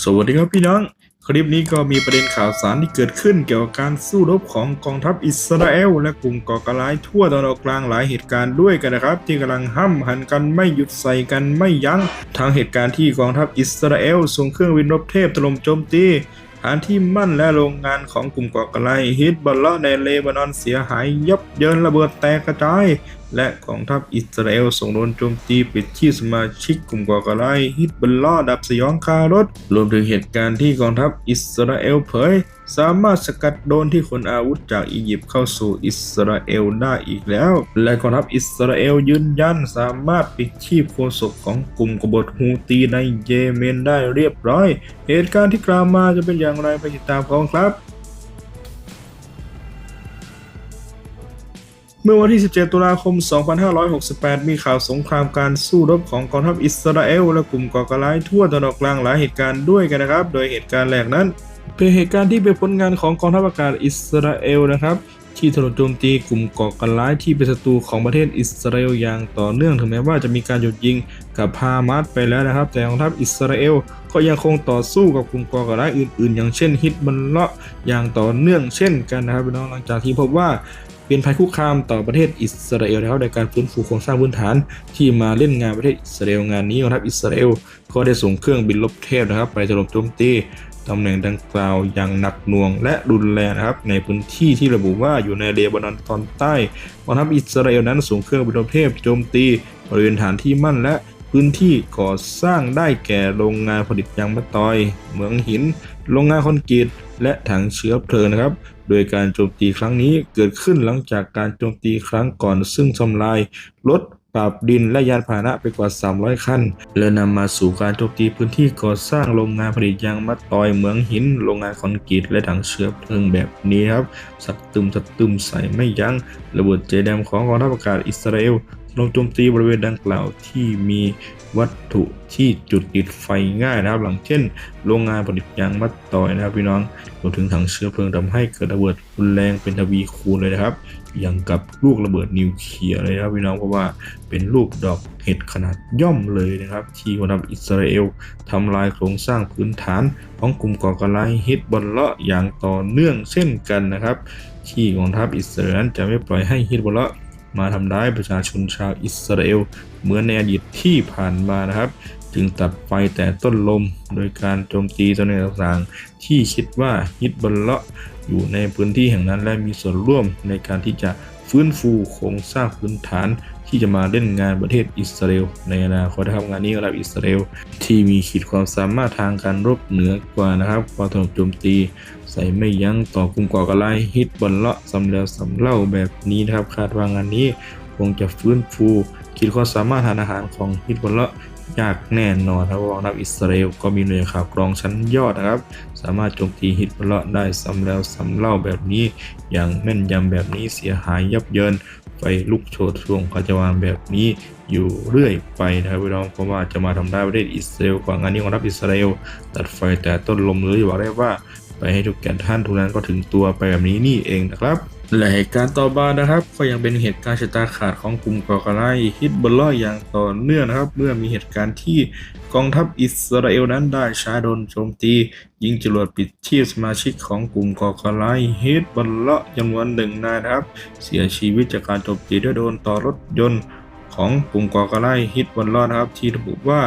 สวัสดีครับพี่น้อง คลิปนี้ก็มีประเด็นข่าวสารที่เกิดขึ้นเกี่ยวกับการสู้รบของกองทัพอิสราเอล และกลุ่มก่อการร้ายทั่วตะวันออกกลางหลายเหตุการณ์ด้วยกันนะครับ ที่กำลังห้ำหันกันไม่หยุดใส่กันไม่ยัง้งทางเหตุการณ์ที่กองทัพอิสราเอลส่งเครื่องบินรบเทพถล่มโจมตีฐานที่มั่นและโรงงานของกลุ่มก่อการร้ายฮิตบอลล์ในเลบานอนเสียหายยับเยินระเบิดแตกกระจาย และกองทัพอิสราเอลส่งโดนโจมตีปิดที่สมาชิกกลุ่มก่อการร้ายฮิตบอลลาะห์ดับสยองคารถ รวมถึงเหตุการณ์ที่กองทัพอิสราเอลเผย สามารถสกัดโดนที่ขนอาวุธจากอียิปต์เข้าสู่อิสราเอลได้อีกแล้ว และกองทัพอิสราเอลยืนยันสามารถปิดชีพโฆษกของกลุ่มกบฏฮูตีในเยเมนได้เรียบร้อย เหตุการณ์ที่กล่าวมาจะเป็นอย่างไรไปติดตามกันครับ เมื่อวันที่ 17 ตุลาคม 2568 มีข่าวสงครามการสู้รบของกองทัพอิสราเอลและกลุ่มก่อการร้ายทั่วตะวันออกกลางหลายเหตุการณ์ด้วยกันนะครับ โดยเหตุการณ์แรกนั้น เป็นเหตุการณ์ที่เป็นผลงานของกองทัพอากาศอิสราเอลนะครับ ที่ถล่มโจมตีกลุ่มก่อการร้ายที่เป็นศัตรูของประเทศอิสราเอลอย่างต่อเนื่องถึงแม้ว่าจะมีการหยุดยิงกับฮามาสไปแล้วนะครับ แต่กองทัพอิสราเอลก็ยังคงต่อสู้กับกลุ่มก่อการร้ายอื่น ๆ อย่างเช่นฮิตบัลเลาะอย่างต่อเนื่องเช่นกันนะครับพี่น้องหลังจากที่พบว่า เป็นภัยคุกคามต่อประเทศอิสราเอลนะครับในการฟื้นฟูโครงสร้างพื้นฐานที่มาเล่นงานประเทศอิสราเอลงานนี้กองทัพอิสราเอลก็ได้ส่งเครื่องบินรบเทพนะครับ ไปถล่มโจมตีตำแหน่งดังกล่าวอย่างหนักหน่วงและรุนแรงนะครับ ในพื้นที่ที่ระบุว่าอยู่ในเลบานอนตอนใต้กองทัพอิสราเอลนั้นส่งเครื่องบินรบเทพโจมตีบริเวณฐานที่มั่นและพื้นที่ก่อสร้างได้แก่โรงงานผลิตยางมะตอย เหมืองหิน โรงงานคอนกรีตและถังเชื้อเพลิงนะครับ โดยการโจมตีครั้งนี้เกิดขึ้นหลังจากการโจมตีครั้งก่อน ซึ่งทำลายรถปราบดินและยานพาหนะไปกว่า 300 คัน และนำมาสู่การโจมตีพื้นที่ก่อสร้างโรงงานผลิตยางมะตอยเหมืองหิน โรงงานคอนกรีตและถังเชื้อเพลิงแบบนี้ครับ สักตึมสักตึมใส่ไม่ยัง้งระเบิดเจแดมของกองทัพอากาศอิสราเอล ลงโจมตีบริเวณดังกล่าวที่มีวัตถุที่จุดติดไฟง่ายนะครับ หลังเช่น โรงงานผลิตยางมะตอยนะครับพี่น้องรวมถึงถังเชื้อเพลิงทำให้เกิดระเบิดรุนแรงเป็นทวีคูณเลยนะครับ อย่างกับลูกระเบิดนิวเคลียร์เลยนะครับพี่น้องเพราะว่าเป็นลูกดอกเห็ดขนาดย่อมเลยนะครับ ที่กองทัพอิสราเอลทำลายโครงสร้างพื้นฐานของกลุ่มก่อการร้ายฮิตบอลเลาะอย่างต่อเนื่องเช่นกันนะครับ ที่กองทัพอิสราเอลจะไม่ปล่อยให้ฮิตบอลเลาะ มาทำร้ายประชาชนชาวอิสราเอล เหมือนในอดีตที่ผ่านมานะครับ จึงตัดไฟแต่ต้นลม โดยการโจมตีตำแหน่งต่างๆ ที่คิดว่าฮิตบอลเลาะอยู่ในพื้นที่แห่งนั้นและมีส่วนร่วมในการที่จะฟื้นฟูโครงสร้างพื้นฐานที่จะมาเล่นงานประเทศอิสราเอลในอนาคตนะครับงานนี้รัฐอิสราเอลที่มีขีดความสามารถทางการรบเหนือกว่านะครับความถล่มโจมตี ใส่ไม่ยั้งต่อกลุ่มก่อการร้ายฮิตบอลเลาะสำแล้วสำเล่าแบบนี้นะครับคาดว่างานนี้คงจะฟื้นฟูขีดความสามารถทางอาหารของฮิตบอลเลาะยากแน่นอนครับราะว่านักอิสราเอลก็มีหน่วยข่าวกรองชั้นยอดนะครับ สามารถโจมตีฮิตบอลเลาะได้ซ้ำแล้วซ้ำเล่าแบบนี้ อย่างแม่นยำแบบนี้เสียหายยับเยินไฟลุกโชนช่วงพจวานแบบนี้อยู่เรื่อยไปนะครับพี่น้องเพราะว่าจะมาทำได้ประเทศอิสราเอลกว่างานนี้ของรัฐอิสราเอลตัดไฟแต่ต้นลมหรือจะบอกได้ว่า ไปให้ทุกแก่ท่านทุกนั้นก็ถึงตัวไปแบบนี้นี่เองนะครับและเหตุการณ์ต่อมานะครับ ก็ยังเป็นเหตุการณ์ชะตาขาดของกลุ่มก่อการร้ายฮิตบอลลาะห์อย่างต่อเนื่องนะครับ เมื่อมีเหตุการณ์ที่กองทัพอิสราเอลนั้นได้ใช้โดนโจมตี ยิงจรวดปิดชีพสมาชิกของกลุ่มก่อการร้ายฮิตบอลลาะห์จำนวนหนึ่งนายนะครับ เสียชีวิตจากการโจมตีด้วยโดนต่อรถยนต์ของกลุ่มก่อการร้ายฮิตบอลลาะห์นะครับ ที่ระบุว่า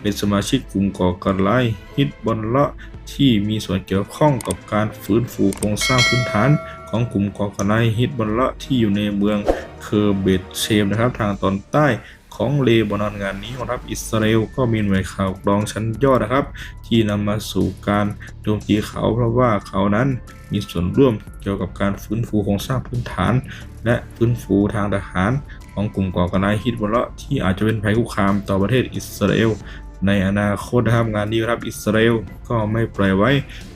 เป็นสมาชิกกลุ่มก่อการร้ายฮิตบอลเลาะที่มีส่วนเกี่ยวข้องกับการฟื้นฟูโครงสร้างพื้นฐานของกลุ่มก่อการร้ายฮิตบอลเลาะที่อยู่ในเมืองเคอร์เบตเชมนะครับทางตอนใต้ของเลบานอนงานนี้ของทัพอิสราเอลก็มีหน่วยข่าวกรองชั้นยอดนะครับ ที่นำมาสู่การโจมตีเขาเพราะว่าเขานั้นมีส่วนร่วมเกี่ยวกับการฟื้นฟูโครงสร้างพื้นฐาน และฟื้นฟูทางทหารของกลุ่มก่อการร้ายฮิตบอลเลาะที่อาจจะเป็นภัยคุกคามต่อประเทศอิสราเอล ในอนาคตนะครับงานนี้ครับอิสราเอลก็ไม่ปล่อยไว้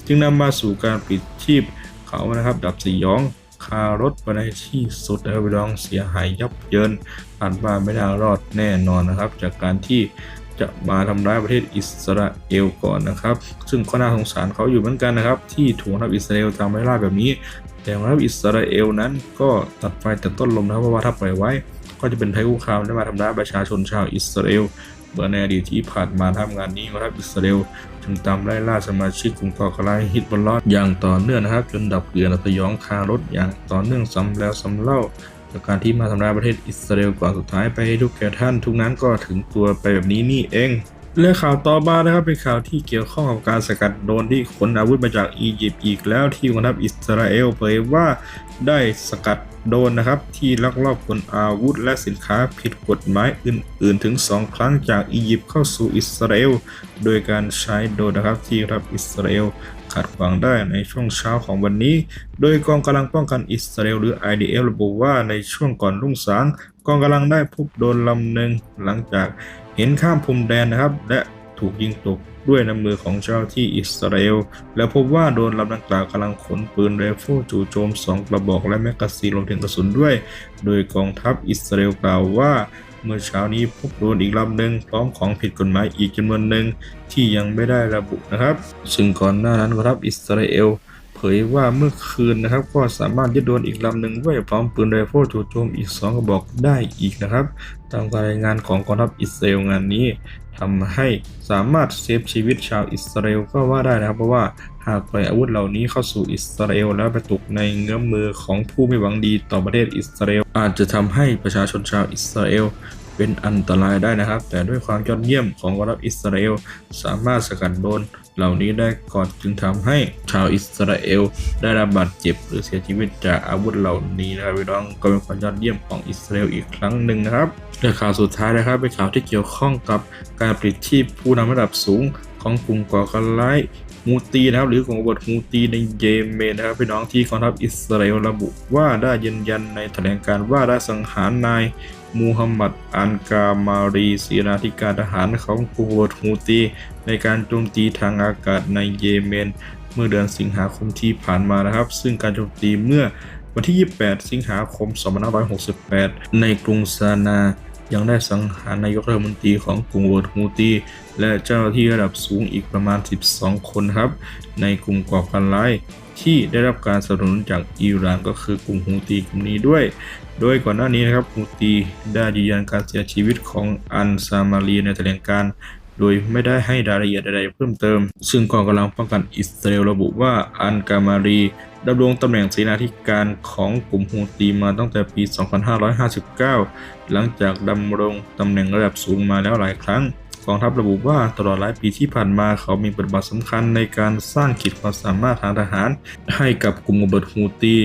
จึงนำมาสู่การปิดชีพเขานะครับ ดับสยองคารถไปในที่สุดนะครับพี่น้องเสียหายยับเยินผ่านมาไม่ได้รอดแน่นอนนะครับ จากการที่จะมาทำร้ายประเทศอิสราเอลก่อนนะครับ ซึ่งก็น่าสงสารเขาอยู่เหมือนกันนะครับ ที่ถูกนับอิสราเอลทำไม่ล่าแบบนี้ แต่นับอิสราเอลนั้นก็ตัดไฟแต่ต้นลมนะครับเพราะว่าถ้าปล่อยไว้ ก็จะเป็นภัยคุกคามได้มาทำร้ายประชาชนชาวอิสราเอล เมื่อในอดีตที่ผ่านมาทำงานนี้รัฐอิสราเอลจึงตามไล่ล่าสมาชิกกลุ่มก่อการร้ายฮิตบอลลอดอย่างต่อเนื่องนะครับ จนดับเกลือนและสยองคารถอย่างต่อเนื่องซ้ำแล้วซ้ำเล่าจากการที่มาทำร้ายประเทศอิสราเอลก่อนสุดท้ายไปทุกแก่ท่านทุกนั้นก็ถึงตัวไปแบบนี้นี่เอง และข่าวต่อมานะครับเป็นข่าวที่เกี่ยวข้องกับการสกัดโดรนที่ขนอาวุธมาจากอียิปต์อีกแล้วที่กองทัพอิสราเอลเผยว่าได้สกัดโดรนนะครับที่ลักลอบขนอาวุธและสินค้าผิดกฎหมายอื่น ๆ ถึง 2 ครั้งจากอียิปต์เข้าสู่อิสราเอลโดยการใช้โดรนนะครับที่กองทัพอิสราเอลขัดขวางได้ในช่วงเช้าของวันนี้ โดยกองกำลังป้องกันอิสราเอลหรือ IDF ระบุว่าในช่วงก่อนรุ่งสางกองกำลังได้พบโดรนลำหนึ่งหลังจาก เห็นข้ามพรมแดนนะครับ และถูกยิงตกด้วยน้ำมือของเจ้าที่อิสราเอล และพบว่าโดนลำดังกล่าวกำลังขนปืนไรเฟิลจู่โจมสองกระบอกและแมกกาซีนรวมถึงกระสุนด้วย โดยกองทัพอิสราเอลกล่าวว่าเมื่อเช้านี้พบโดนอีกลำหนึ่งพร้อมของผิดกฎหมายอีกจำนวนหนึ่งที่ยังไม่ได้ระบุนะครับ ซึ่งก่อนหน้านั้นกองทัพอิสราเอล ยว่าเมื่อคืนนะครับ ก็สามารถยึดโดนอีกลำหนึ่งไว้พร้อมปืนไรเฟิลจู่โจมอีก 2กระบอกได้อีกนะครับ ตามรรายงานของกองทัพอิสราเอลงานนี้ทำให้สามารถเซฟชีวิตชาวอิสราเอลก็ว่าได้นะครับ เพราะว่าหากปล่อยอาวุธเหล่านี้เข้าสู่อิสราเอลแล้วไปตกในเงื้อมมือของผู้ไม่หวังดีต่อประเทศอิสราเอลอาจจะทำให้ประชาชนชาวอิสราเอลเป็นอันตรายได้นะครับ แต่ด้วยความยอดเยี่ยมของกองทัพอิสราเอลสามารถสกัดโดน เหล่านี้ได้ก่อนจึงทำให้ชาวอิสราเอล ได้รับบาดเจ็บหรือเสียชีวิตจากอาวุธเหล่านี้นะครับพี่น้องก็เป็นความยอดเยี่ยมของอิสราเอลอีกครั้งหนึ่งนะครับและข่าวสุดท้ายนะครับเป็นข่าวที่เกี่ยวข้องกับการปลิดชีพผู้นำระดับสูงของกลุ่มก่อการร้ายฮูตีนะครับหรือกลุ่มกบฏฮูตีในเยเมนนะครับพี่น้องที่กองทัพอิสราเอลระบุว่าได้ยืนยันในแถลงการ์ว่าได้สังหารนาย มูฮัมหมัด อันกามารีศีนาธิการทหารของกลุ่มฮูตี ในการโจมตีทางอากาศในเยเมน เมื่อเดือนสิงหาคมที่ผ่านมานะครับ ซึ่งการโจมตีเมื่อวันที่ 28 สิงหาคม 2568 ในกรุงซานา ยังได้สังหารนายกรัฐมนตรีของกลุ่มวอร์ฮูตีและเจ้าที่ระดับสูงอีกประมาณ 12 คนครับ ในกลุ่มก่อการร้ายที่ได้รับการสนับสนุนจากอิหร่านก็คือกลุ่มฮูตีกลุ่มนี้ด้วย โดยก่อนหน้านี้นะครับฮูตีได้ยืนยันการเสียชีวิตของอันซามารีในแถลงการโดยไม่ได้ให้รายละเอียดใดๆเพิ่มเติม ซึ่งกองกำลังป้องกันอิสราเอลระบุว่าอันกามารี ดำรงตำแหน่งเสนาธิการของกลุ่มฮูตีมาตั้งแต่ปี 2559 หลังจากดำรงตำแหน่งระดับสูงมาแล้วหลายครั้ง กองทัพระบุว่าตลอดหลายปีที่ผ่านมาเขามีบทบาทสำคัญในการสร้างขีดความสามารถทางทหาร ให้กับกลุ่มกบฏฮูตี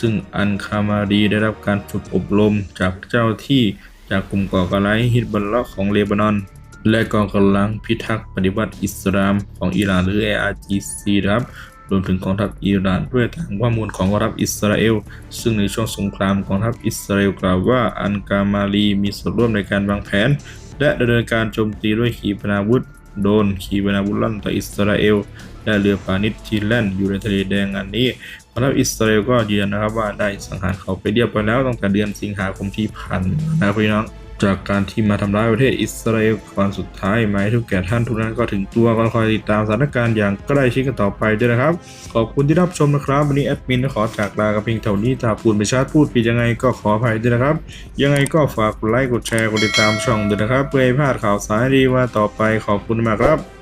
ซึ่งอันคามารีได้รับการฝึกอบรมจากเจ้าที่จากกลุ่มก่อการร้ายฮิตบัลเลาะของเลบานอน และกองกำลังพิทักษ์ปฏิบัติอิสลามของอิหร่านหรือ IRGC ครับ รวมถึงกองทัพอิหร่านด้วยทางข้อมูลของกองทัพอิสราเอล ซึ่งในช่วงสงครามกองทัพอิสราเอลกล่าวว่าอันกามาลีมีส่วนร่วมในการวางแผน และดำเนินการโจมตีด้วยขีปนาวุธโดนขีปนาวุธลั่นต่ออิสราเอลและเรือพาณิชย์ที่แล่นอยู่ในทะเลแดงอันนี้กองทัพอิสราเอลก็ยืนยันนะครับว่าได้สังหารเขาไปเรียบร้อยแล้วตั้งแต่เดือนสิงหาคมที่ผ่านมานะพี่น้อง จากการที่มาทำร้ายประเทศอิสราเอลก่อนสุดท้ายไหมทุกแก่ท่านทุกนั้นก็ถึงตัวก็คอยติดตามสถานการณ์อย่างใกล้ชิดกันต่อไปด้วยนะครับ ขอบคุณที่รับชมนะครับ วันนี้แอดมินขอจากลากับเพียงเท่านี้ถ้าปูนไปชาติพูดผิดยังไงก็ขออภัยด้วยนะครับ ยังไงก็ฝากกดไลค์กดแชร์กดติดตามช่องด้วยนะครับเพื่อให้พลาดข่าวสารดีว่าต่อไปขอบคุณมากครับ